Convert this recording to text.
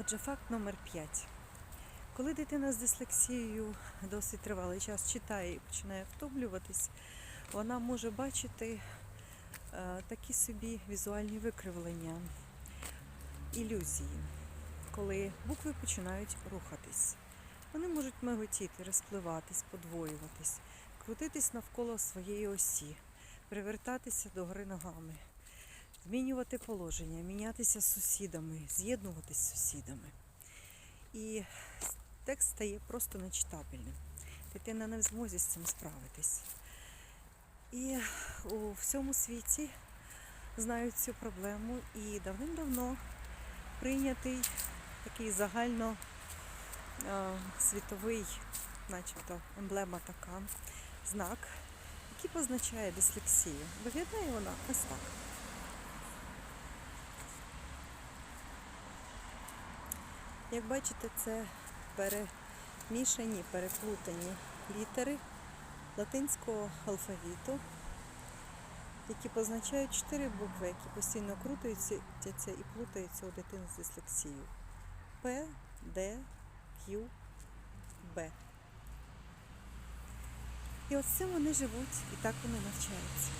Отже, факт номер 5. Коли дитина з дислексією досить тривалий час читає і починає втомлюватись, вона може бачити е, такі собі візуальні викривлення, ілюзії, коли букви починають рухатись. Вони можуть миготіти, розпливатись, подвоюватись, крутитись навколо своєї осі, привертатися до гори ногами, змінювати положення, мінятися з сусідами, з'єднуватись з сусідами. І текст стає просто нечитабельним. Дитина не в змозі з цим справитись. І у всьому світі знають цю проблему і давним-давно прийнятий такий загально світовий, начебто емблема така, знак, який позначає дислексію. Виглядає вона ось так. Як бачите, це перемішані, переплутані літери латинського алфавіту, які позначають чотири букви, які постійно крутаються і плутаються у дитини з дислексією. П, Д, Q, Б. І з цим вони живуть і так вони навчаються.